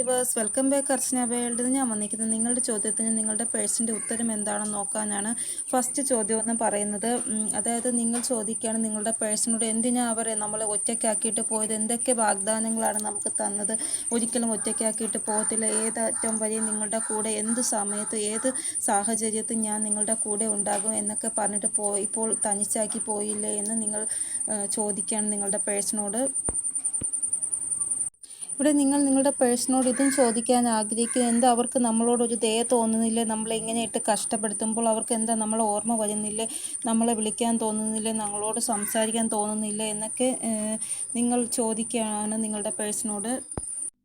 ഇവേഴ്സ് welcome back Archana world ഞാൻ വന്നിരിക്കുന്നത് നിങ്ങളുടെ ചോദ്യത്തിന് നിങ്ങളുടെ പേഴ്സിന്റെ ഉത്തരം എന്താണെന്ന് നോക്കാനാണ് ഫസ്റ്റ് ചോദ്യം എന്ന് പറയുന്നത്. അതായത് നിങ്ങൾ ചോദിക്കുകയാണ് നിങ്ങളുടെ പേഴ്സിനോട് എന്തിനാ അവരെ നമ്മൾ ഒറ്റയ്ക്കാക്കിയിട്ട് പോയത്? എന്തൊക്കെ വാഗ്ദാനങ്ങളാണ് നമുക്ക് തന്നത്? ഒരിക്കലും ഒറ്റയ്ക്കാക്കിയിട്ട് പോകത്തില്ല. ഏതറ്റം വരെ നിങ്ങളുടെ കൂടെ എന്ത് സമയത്ത് ഏത് സാഹചര്യത്തിൽ ഞാൻ നിങ്ങളുടെ കൂടെ ഉണ്ടാകും എന്നൊക്കെ പറഞ്ഞിട്ട് പോ ഇപ്പോൾ തനിച്ചാക്കി പോയില്ലേ എന്ന് നിങ്ങൾ ചോദിക്കുകയാണ് നിങ്ങളുടെ പേഴ്സിനോട്. ഇവിടെ നിങ്ങൾ നിങ്ങളുടെ പേഴ്സണോട് ഇതും ചോദിക്കാൻ ആഗ്രഹിക്കുന്നു എന്താ അവർക്ക് നമ്മളോട് ഒരു ദയ തോന്നുന്നില്ലേ? നമ്മളെ ഇങ്ങനെ ഇട്ട് കഷ്ടപ്പെടുത്തുമ്പോൾ അവർക്ക് എന്താ നമ്മളെ ഓർമ്മ വരുന്നില്ലേ? നമ്മളെ വിളിക്കാൻ തോന്നുന്നില്ലേ? നമ്മളോട് സംസാരിക്കാൻ തോന്നുന്നില്ല? എന്നൊക്കെ നിങ്ങൾ ചോദിക്കുകയാണ് നിങ്ങളുടെ പേഴ്സണോട്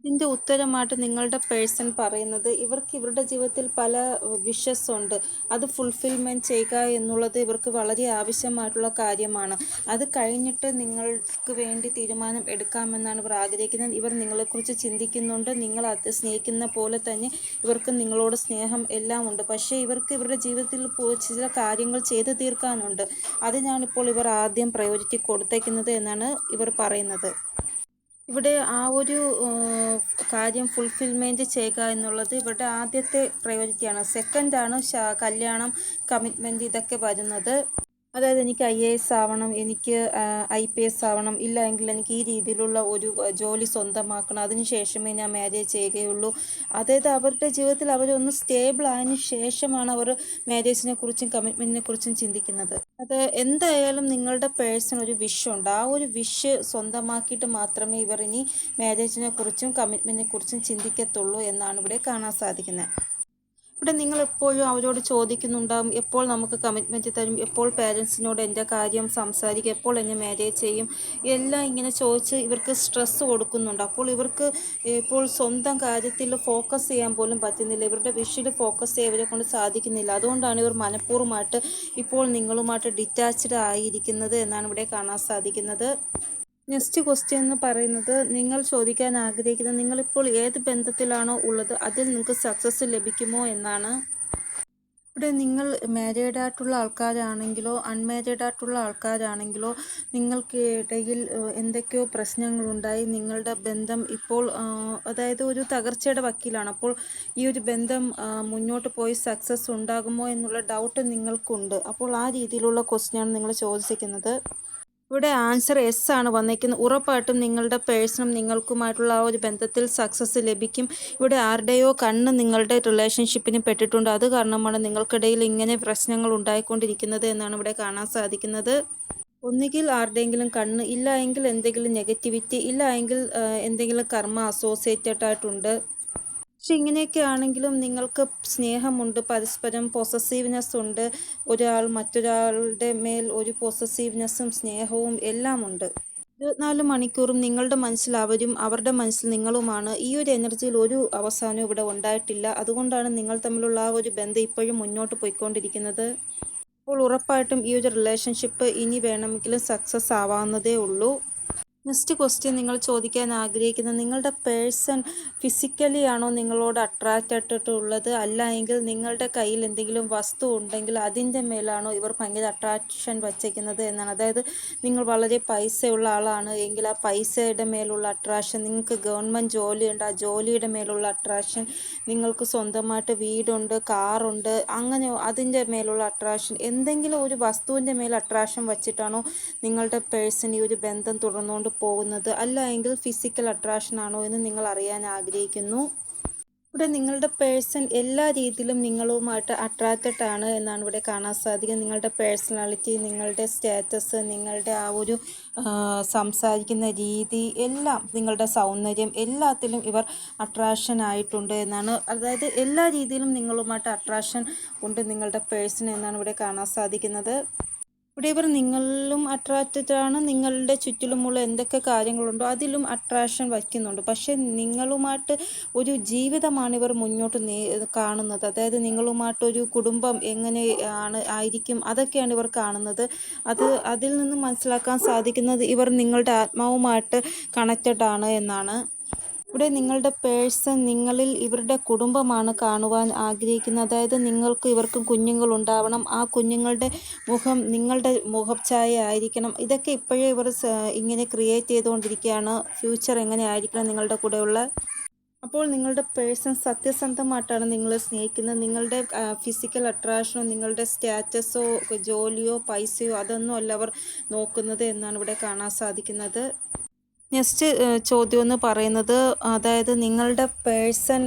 ഇതിന്റെ ഉത്തരമായിട്ട് നിങ്ങളുടെ പേഴ്സൺ പറയുന്നത് ഇവർക്ക് ഇവരുടെ ജീവിതത്തിൽ പല വിഷസ് ഉണ്ട്. അത് ഫുൾഫിൽമെന്റ് ചെയ്യുക എന്നുള്ളത് ഇവർക്ക് വളരെ ആവശ്യമായിട്ടുള്ള കാര്യമാണ്. അത് കഴിഞ്ഞിട്ട് നിങ്ങൾക്ക് വേണ്ടി തീരുമാനം എടുക്കാമെന്നാണ് ഇവർ ആഗ്രഹിക്കുന്നത്. ഇവർ നിങ്ങളെക്കുറിച്ച് ചിന്തിക്കുന്നുണ്ട്. നിങ്ങൾ അത് സ്നേഹിക്കുന്ന പോലെ തന്നെ ഇവർക്ക് നിങ്ങളോട് സ്നേഹം എല്ലാം ഉണ്ട്. പക്ഷേ ഇവർക്ക് ഇവരുടെ ജീവിതത്തിൽ ചില കാര്യങ്ങൾ ചെയ്തു തീർക്കാനുണ്ട്. അതിനാണിപ്പോൾ ഇവർ ആദ്യം പ്രയോറിറ്റി കൊടുത്തേക്കുന്നത് എന്നാണ് ഇവർ പറയുന്നത്. ഇവിടെ ആ ഒരു കാര്യം ഫുൾഫിൽമെന്റ് ചെയ്യുക എന്നുള്ളത് ഇവരുടെ ആദ്യത്തെ പ്രയോറിറ്റിയാണ് സെക്കൻഡാണ് കല്യാണം കമ്മിറ്റ്മെന്റ് ഇതൊക്കെ വരുന്നത്. അതായത് എനിക്ക് ഐ എ എസ് ആവണം എനിക്ക് ഐ പി എസ് ആവണം ഇല്ല എങ്കിൽ എനിക്ക് ഈ രീതിയിലുള്ള ഒരു ജോലി സ്വന്തമാക്കണം. അതിനുശേഷമേ ഞാൻ മാരേജ് ചെയ്യുകയുള്ളൂ. അതായത് അവരുടെ ജീവിതത്തിൽ അവരൊന്ന് സ്റ്റേബിൾ ആയതിന് ശേഷമാണ് അവർ മാരേജിനെ കുറിച്ചും കമ്മിറ്റ്മെന്റിനെ കുറിച്ചും ചിന്തിക്കുന്നത്. അത് എന്തായാലും നിങ്ങളുടെ പേഴ്സൺ ഒരു വിഷ് ഉണ്ട്. ആ ഒരു വിഷ് സ്വന്തമാക്കിയിട്ട് മാത്രമേ ഇവർ ഇനി മാരേജിനെ കുറിച്ചും കമ്മിറ്റ്മെന്റിനെ കുറിച്ചും ചിന്തിക്കത്തുള്ളൂ എന്നാണ് ഇവിടെ കാണാൻ സാധിക്കുന്നത്. ഇവിടെ നിങ്ങൾ എപ്പോഴും അവരോട് ചോദിക്കുന്നുണ്ടാകും എപ്പോൾ നമുക്ക് കമ്മിറ്റ്മെന്റ് തരും എപ്പോൾ പേരൻസിനോട് എന്റെ കാര്യം സംസാരിക്കും എപ്പോൾ എന്നെ മാരേജ് ചെയ്യും എല്ലാം ഇങ്ങനെ ചോദിച്ച് ഇവർക്ക് സ്ട്രെസ്സ് കൊടുക്കുന്നുണ്ട്. അപ്പോൾ ഇവർക്ക് ഇപ്പോൾ സ്വന്തം കാര്യത്തിൽ ഫോക്കസ് ചെയ്യാൻ പോലും പറ്റുന്നില്ല. ഇവരുടെ വിഷിൽ ഫോക്കസ് ചെയ്യാൻ ഇവരെ കൊണ്ട് സാധിക്കുന്നില്ല. അതുകൊണ്ടാണ് ഇവർ മനഃപൂർവമായിട്ട് ഇപ്പോൾ നിങ്ങളുമായിട്ട് ഡിറ്റാച്ച്ഡ് ആയിരിക്കുന്നത് എന്നാണ് ഇവിടെ കാണാൻ സാധിക്കുന്നത്. നെക്സ്റ്റ് ക്വസ്റ്റ്യൻ എന്ന് പറയുന്നത് നിങ്ങൾ ചോദിക്കാൻ ആഗ്രഹിക്കുന്നത് നിങ്ങളിപ്പോൾ ഏത് ബന്ധത്തിലാണോ ഉള്ളത് അതിൽ നിങ്ങൾക്ക് സക്സസ് ലഭിക്കുമോ എന്നാണ്. ഇവിടെ നിങ്ങൾ മാരീഡ് ആയിട്ടുള്ള ആൾക്കാരാണെങ്കിലോ അൺമാരീഡ് ആയിട്ടുള്ള ആൾക്കാരാണെങ്കിലോ നിങ്ങൾക്ക് ഇടയിൽ എന്തൊക്കെയോ പ്രശ്നങ്ങളുണ്ടായി. നിങ്ങളുടെ ബന്ധം ഇപ്പോൾ അതായത് ഒരു തകർച്ചയുടെ വക്കീലാണ്. അപ്പോൾ ഈ ഒരു ബന്ധം മുന്നോട്ട് പോയി സക്സസ് ഉണ്ടാകുമോ എന്നുള്ള ഡൗട്ട് നിങ്ങൾക്കുണ്ട്. അപ്പോൾ ആ രീതിയിലുള്ള ക്വസ്റ്റ്യനാണ് നിങ്ങൾ ചോദിച്ചിരിക്കുന്നത്. ഇവിടെ ആൻസർ എസ് ആണ് വന്നിരിക്കുന്നത് ഉറപ്പായിട്ടും നിങ്ങളുടെ പേഴ്സണും നിങ്ങൾക്കുമായിട്ടുള്ള ആ ഒരു ബന്ധത്തിൽ സക്സസ് ലഭിക്കും. ഇവിടെ ആരുടെയോ കണ്ണ് നിങ്ങളുടെ റിലേഷൻഷിപ്പിന് പെട്ടിട്ടുണ്ട്. അത് കാരണമാണ് നിങ്ങൾക്കിടയിൽ ഇങ്ങനെ പ്രശ്നങ്ങൾ ഉണ്ടായിക്കൊണ്ടിരിക്കുന്നത് എന്നാണ് ഇവിടെ കാണാൻ സാധിക്കുന്നത്. ഒന്നുകിൽ ആരുടെയെങ്കിലും കണ്ണ് ഇല്ല എങ്കിൽ എന്തെങ്കിലും നെഗറ്റിവിറ്റി ഇല്ല എങ്കിൽ എന്തെങ്കിലും കർമ്മ അസോസിയേറ്റഡ് ആയിട്ടുണ്ട്. പക്ഷെ ഇങ്ങനെയൊക്കെ ആണെങ്കിലും നിങ്ങൾക്ക് സ്നേഹമുണ്ട് പരസ്പരം പൊസസീവ്നെസ് ഉണ്ട്. ഒരാൾ മറ്റൊരാളുടെ മേൽ ഒരു പൊസസീവ്നെസ്സും സ്നേഹവും എല്ലാം ഉണ്ട്. ഇരുപത്തിനാല് മണിക്കൂറും നിങ്ങളുടെ മനസ്സിൽ അവരും അവരുടെ മനസ്സിൽ നിങ്ങളുമാണ്. ഈ ഒരു എനർജിയിൽ ഒരു അവസാനവും ഇവിടെ ഉണ്ടായിട്ടില്ല. അതുകൊണ്ടാണ് നിങ്ങൾ തമ്മിലുള്ള ആ ഒരു ബന്ധം ഇപ്പോഴും മുന്നോട്ട് പോയിക്കൊണ്ടിരിക്കുന്നത്. അപ്പോൾ ഉറപ്പായിട്ടും ഈ ഒരു റിലേഷൻഷിപ്പ് ഇനി വേണമെങ്കിലും സക്സസ് ആവാവുന്നതേ ഉള്ളൂ. നെക്സ്റ്റ് ക്വസ്റ്റ്യൻ നിങ്ങൾ ചോദിക്കാൻ ആഗ്രഹിക്കുന്നത് നിങ്ങളുടെ പേഴ്സൺ ഫിസിക്കലി ആണോ നിങ്ങളോട് അട്രാക്റ്റ് ആയിട്ടുള്ളത്? അല്ല എങ്കിൽ നിങ്ങളുടെ കയ്യിൽ എന്തെങ്കിലും വസ്തു ഉണ്ടെങ്കിൽ അതിന്റെ മേലാണോ ഇവർ ഭയങ്കര അട്രാക്ഷൻ വച്ചേക്കുന്നത് എന്നാണ്. അതായത് നിങ്ങൾ വളരെ പൈസയുള്ള ആളാണ് എങ്കിൽ ആ പൈസയുടെ മേലുള്ള അട്രാക്ഷൻ നിങ്ങൾക്ക് ഗവൺമെന്റ് ജോലിയുണ്ട് ആ ജോലിയുടെ മേലുള്ള അട്രാക്ഷൻ നിങ്ങൾക്ക് സ്വന്തമായിട്ട് വീടുണ്ട് കാറുണ്ട് അങ്ങനെ അതിന്റെ മേലുള്ള അട്രാക്ഷൻ എന്തെങ്കിലും ഒരു വസ്തുവിന്റെ മേൽ അട്രാക്ഷൻ വച്ചിട്ടാണോ നിങ്ങളുടെ പേഴ്സൺ ഈ ഒരു ബന്ധം തുടർന്നുകൊണ്ട് പോകുന്നത് അല്ല എങ്കിൽ ഫിസിക്കൽ അട്രാക്ഷൻ ആണോ എന്ന് നിങ്ങൾ അറിയാൻ ആഗ്രഹിക്കുന്നു. ഇവിടെ നിങ്ങളുടെ പേഴ്സൺ എല്ലാ രീതിയിലും നിങ്ങളുമായിട്ട് അട്രാക്റ്റഡ് ആണ് എന്നാണ് ഇവിടെ കാണാൻ സാധിക്കുന്നത്. നിങ്ങളുടെ പേഴ്സണാലിറ്റി നിങ്ങളുടെ സ്റ്റാറ്റസ് നിങ്ങളുടെ ആ ഒരു സംസാരിക്കുന്ന രീതി എല്ലാം നിങ്ങളുടെ സൗന്ദര്യം എല്ലാത്തിലും ഇവർ അട്രാക്ഷൻ ആയിട്ടുണ്ട് എന്നാണ്. അതായത് എല്ലാ രീതിയിലും നിങ്ങളുമായിട്ട് അട്രാക്ഷൻ ഉണ്ട് നിങ്ങളുടെ പേഴ്സൺ എന്നാണ് ഇവിടെ കാണാൻ സാധിക്കുന്നത്. ഇവിടെ ഇവർ നിങ്ങളിലും അട്രാക്റ്റഡ് ആണ്. നിങ്ങളുടെ ചുറ്റിലുമുള്ള എന്തൊക്കെ കാര്യങ്ങളുണ്ടോ അതിലും അട്രാക്ഷൻ വയ്ക്കുന്നുണ്ട് പക്ഷെ നിങ്ങളുമായിട്ട് ഒരു ജീവിതമാണ് ഇവർ മുന്നോട്ട് കാണുന്നത്. അതായത് നിങ്ങളുമായിട്ട് ഒരു കുടുംബം എങ്ങനെ ആണ് ആയിരിക്കും അതൊക്കെയാണ് ഇവർ കാണുന്നത്. അത് അതിൽ നിന്ന് മനസ്സിലാക്കാൻ സാധിക്കുന്നത് ഇവർ നിങ്ങളുടെ ആത്മാവുമായിട്ട് കണക്റ്റഡ് ആണ് എന്നാണ്. ഇവിടെ നിങ്ങളുടെ പേഴ്സൺ നിങ്ങളിൽ ഇവരുടെ കുടുംബമാണ് കാണുവാൻ ആഗ്രഹിക്കുന്നത്. അതായത് നിങ്ങൾക്ക് ഇവർക്കും കുഞ്ഞുങ്ങൾ ഉണ്ടാവണം ആ കുഞ്ഞുങ്ങളുടെ മുഖം നിങ്ങളുടെ മുഖഛായ ആയിരിക്കണം. ഇതൊക്കെ ഇപ്പോഴേ ഇവർ ഇങ്ങനെ ക്രിയേറ്റ് ചെയ്തുകൊണ്ടിരിക്കുകയാണ്. ഫ്യൂച്ചർ എങ്ങനെ ആയിരിക്കണം നിങ്ങളുടെ കൂടെയുള്ള? അപ്പോൾ നിങ്ങളുടെ പേഴ്സൺ സത്യസന്ധമായിട്ടാണ് നിങ്ങളെ സ്നേഹിക്കുന്നത്. നിങ്ങളുടെ ഫിസിക്കൽ അട്രാക്ഷനോ നിങ്ങളുടെ സ്റ്റാറ്റസോ ജോലിയോ പൈസയോ അതൊന്നും അല്ല അവർ നോക്കുന്നത് എന്നാണ് ഇവിടെ കാണാൻ സാധിക്കുന്നത്. നെക്സ്റ്റ് ചോദ്യം എന്ന് പറയുന്നത് അതായത് നിങ്ങളുടെ പേഴ്സൺ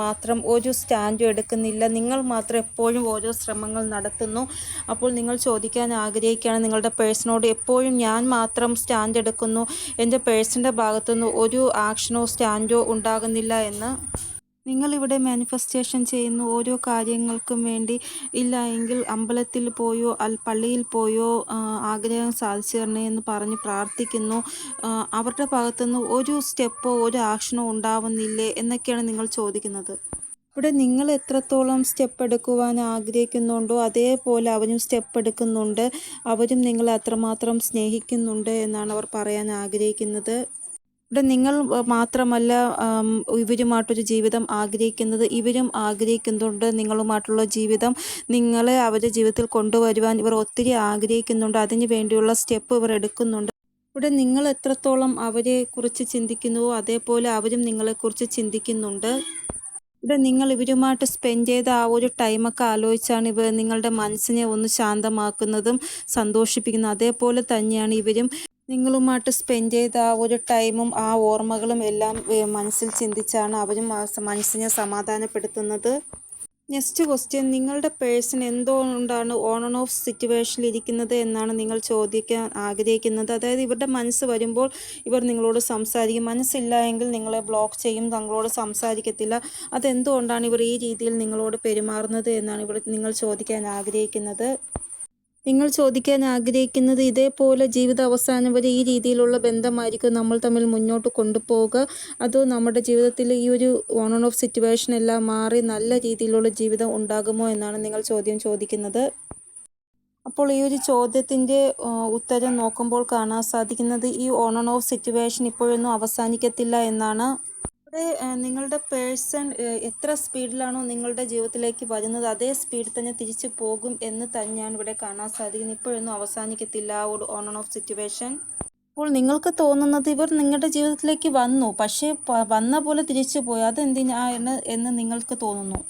മാത്രം ഒരു സ്റ്റാൻഡും എടുക്കുന്നില്ല. നിങ്ങൾ മാത്രം എപ്പോഴും ഓരോ ശ്രമങ്ങൾ നടത്തുന്നു. അപ്പോൾ നിങ്ങൾ ചോദിക്കാൻ ആഗ്രഹിക്കുകയാണ് നിങ്ങളുടെ പേഴ്സണോട് എപ്പോഴും ഞാൻ മാത്രം സ്റ്റാൻഡ് എടുക്കുന്നു. എന്റെ പേഴ്സന്റെ ഭാഗത്തുനിന്ന് ഒരു ആക്ഷനോ സ്റ്റാൻഡോ ഉണ്ടാകുന്നില്ല എന്ന്. നിങ്ങളിവിടെ മാനിഫെസ്റ്റേഷൻ ചെയ്യുന്ന ഓരോ കാര്യങ്ങൾക്കും വേണ്ടി ഇല്ല എങ്കിൽ അമ്പലത്തിൽ പോയോ അൽ പള്ളിയിൽ പോയോ ആഗ്രഹം സാധിച്ചു തരണേ എന്ന് പറഞ്ഞ് പ്രാർത്ഥിക്കുന്നു. അവരുടെ ഭാഗത്തുനിന്ന് ഒരു സ്റ്റെപ്പോ ഒരു ആക്ഷനോ ഉണ്ടാവുന്നില്ലേ എന്നൊക്കെയാണ് നിങ്ങൾ ചോദിക്കുന്നത്. ഇവിടെ നിങ്ങൾ എത്രത്തോളം സ്റ്റെപ്പ് എടുക്കുവാൻ ആഗ്രഹിക്കുന്നുണ്ടോ അതേപോലെ അവരും സ്റ്റെപ്പ് എടുക്കുന്നുണ്ട്. അവരും നിങ്ങളെ അത്രമാത്രം സ്നേഹിക്കുന്നുണ്ട് എന്നാണ് അവർ പറയാൻ ആഗ്രഹിക്കുന്നത്. ഇവിടെ നിങ്ങൾ മാത്രമല്ല ഇവരുമായിട്ടൊരു ജീവിതം ആഗ്രഹിക്കുന്നത് ഇവരും ആഗ്രഹിക്കുന്നുണ്ട് നിങ്ങളുമായിട്ടുള്ള ജീവിതം നിങ്ങളെ അവരുടെ ജീവിതത്തിൽ കൊണ്ടുവരുവാൻ ഇവർ ഒത്തിരി ആഗ്രഹിക്കുന്നുണ്ട് അതിന് വേണ്ടിയുള്ള സ്റ്റെപ്പ് ഇവർ എടുക്കുന്നുണ്ട്. ഇവിടെ നിങ്ങൾ എത്രത്തോളം അവരെ കുറിച്ച് ചിന്തിക്കുന്നുവോ അതേപോലെ അവരും നിങ്ങളെക്കുറിച്ച് ചിന്തിക്കുന്നുണ്ട്. ഇവിടെ നിങ്ങൾ ഇവരുമായിട്ട് സ്പെൻഡ് ചെയ്ത ആ ഒരു ടൈമൊക്കെ ആലോചിച്ചാണ് ഇവർ നിങ്ങളുടെ മനസ്സിനെ ഒന്ന് ശാന്തമാക്കുന്നതും സന്തോഷിപ്പിക്കുന്നതും അതേപോലെ തന്നെയാണ് ഇവരും നിങ്ങളുമായിട്ട് സ്പെൻഡ് ചെയ്ത ആ ഒരു ടൈമും ആ ഓർമ്മകളും എല്ലാം മനസ്സിൽ ചിന്തിച്ചാണ് അവരും മനസ്സിനെ സമാധാനപ്പെടുത്തുന്നത്. നെക്സ്റ്റ് ക്വസ്റ്റ്യൻ നിങ്ങളുടെ പേഴ്സൺ എന്തുകൊണ്ടാണ് ഓൺ ആൻഡ് ഓഫ് സിറ്റുവേഷനിൽ ഇരിക്കുന്നത് എന്നാണ് നിങ്ങൾ ചോദിക്കാൻ ആഗ്രഹിക്കുന്നത്. അതായത് ഇവരുടെ മനസ്സ് വരുമ്പോൾ ഇവർ നിങ്ങളോട് സംസാരിക്കും. മനസ്സില്ല എങ്കിൽ നിങ്ങളെ ബ്ലോക്ക് ചെയ്യും തങ്ങളോട് സംസാരിക്കത്തില്ല. അതെന്തുകൊണ്ടാണ് ഇവർ ഈ രീതിയിൽ നിങ്ങളോട് പെരുമാറുന്നത് എന്നാണ് ഇവിടെ നിങ്ങൾ ചോദിക്കാൻ ആഗ്രഹിക്കുന്നത്. നിങ്ങൾ ചോദിക്കാൻ ആഗ്രഹിക്കുന്നത് ഇതേപോലെ ജീവിത അവസാനം വരെ ഈ രീതിയിലുള്ള ബന്ധമായിരിക്കും നമ്മൾ തമ്മിൽ മുന്നോട്ട് കൊണ്ടുപോവുക. അതോ നമ്മുടെ ജീവിതത്തിൽ ഈ ഒരു ഓൺ ഓഫ് സിറ്റുവേഷൻ എല്ലാം മാറി നല്ല രീതിയിലുള്ള ജീവിതം ഉണ്ടാകുമോ എന്നാണ് നിങ്ങൾ ചോദ്യം ചോദിക്കുന്നത്. അപ്പോൾ ഈ ഒരു ചോദ്യത്തിന്റെ ഉത്തരം നോക്കുമ്പോൾ കാണാൻ സാധിക്കുന്നത് ഈ ഓൺ ഓൺ ഓഫ് സിറ്റുവേഷൻ ഇപ്പോഴൊന്നും അവസാനിക്കത്തില്ല എന്നാണ്. ഇവിടെ നിങ്ങളുടെ പേഴ്സൺ എത്ര സ്പീഡിലാണോ നിങ്ങളുടെ ജീവിതത്തിലേക്ക് വരുന്നത് അതേ സ്പീഡിൽ തന്നെ തിരിച്ചു പോകും എന്ന് തന്നെയാണ് ഇവിടെ കാണാൻ സാധിക്കുന്നത്. ഇപ്പോഴൊന്നും അവസാനിക്കത്തില്ല ഒരു ഓൺ ഓഫ് സിറ്റുവേഷൻ അപ്പോൾ നിങ്ങൾക്ക് തോന്നുന്നത് ഇവർ നിങ്ങളുടെ ജീവിതത്തിലേക്ക് വന്നു പക്ഷേ വന്ന പോലെ തിരിച്ചു പോയി. അതെന്തിനാണ് എന്ന് നിങ്ങൾക്ക് തോന്നുന്നു?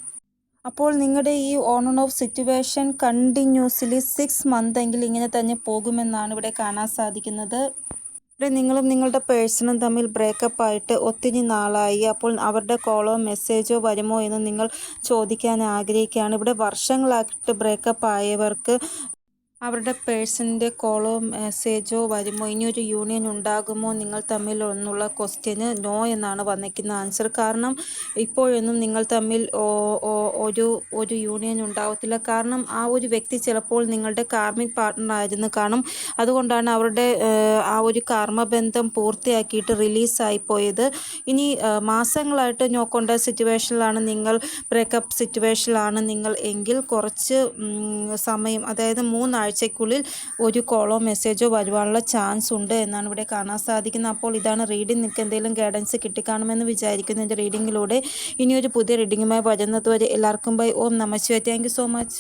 അപ്പോൾ നിങ്ങളുടെ ഈ on and off situation continuously six month എങ്കിൽ ഇങ്ങനെ തന്നെ പോകുമെന്നാണ് ഇവിടെ കാണാൻ സാധിക്കുന്നത്. ഇവിടെ നിങ്ങളും നിങ്ങളുടെ പേഴ്സണും തമ്മിൽ ബ്രേക്കപ്പ് ആയിട്ട് ഒത്തിരി നാളായി. അപ്പോൾ അവരുടെ കോളോ മെസ്സേജോ വരുമോ എന്ന് നിങ്ങൾ ചോദിക്കാൻ ആഗ്രഹിക്കുകയാണ്. ഇവിടെ വർഷങ്ങളായിട്ട് ബ്രേക്കപ്പ് ആയവർക്ക് അവരുടെ പേഴ്സണിന്റെ കോളോ മെസ്സേജോ വരുമോ? ഇനിയൊരു യൂണിയൻ ഉണ്ടാകുമോ? നിങ്ങൾ തമ്മിൽ എന്നുള്ള ക്വസ്റ്റ്യന് നോ എന്നാണ് വന്നിരിക്കുന്ന ആൻസർ കാരണം ഇപ്പോഴൊന്നും നിങ്ങൾ തമ്മിൽ ഒരു ഒരു യൂണിയൻ ഉണ്ടാവത്തില്ല. കാരണം ആ ഒരു വ്യക്തി ചിലപ്പോൾ നിങ്ങളുടെ കാർമിക് പാർട്ട്ണർ ആയിരുന്നു കാണും. അതുകൊണ്ടാണ് അവരുടെ ആ ഒരു കർമ്മബന്ധം പൂർത്തിയാക്കിയിട്ട് റിലീസായി പോയത്. ഇനി മാസങ്ങളായിട്ട് നോക്കേണ്ട സിറ്റുവേഷനിലാണ് നിങ്ങൾ ബ്രേക്കപ്പ് സിറ്റുവേഷനിലാണ് നിങ്ങൾ എങ്കിൽ കുറച്ച് സമയം അതായത് മൂന്നാഴ്ച ആഴ്ചയ്ക്കുള്ളിൽ ഒരു കോളോ മെസ്സേജോ വരുവാനുള്ള ചാൻസ് ഉണ്ട് എന്നാണ് ഇവിടെ കാണാൻ സാധിക്കുന്നത്. അപ്പോൾ ഇതാണ് റീഡിംഗ് നിങ്ങൾക്ക് എന്തെങ്കിലും ഗൈഡൻസ് കിട്ടിക്കാണുമെന്ന് വിചാരിക്കുന്നു എന്റെ റീഡിങ്ങിലൂടെ ഇനിയൊരു പുതിയ റീഡിങ്ങുമായി വരുന്നത് വരെ എല്ലാവർക്കും ബൈ ഓം നമശിവ താങ്ക് സോ മച്ച്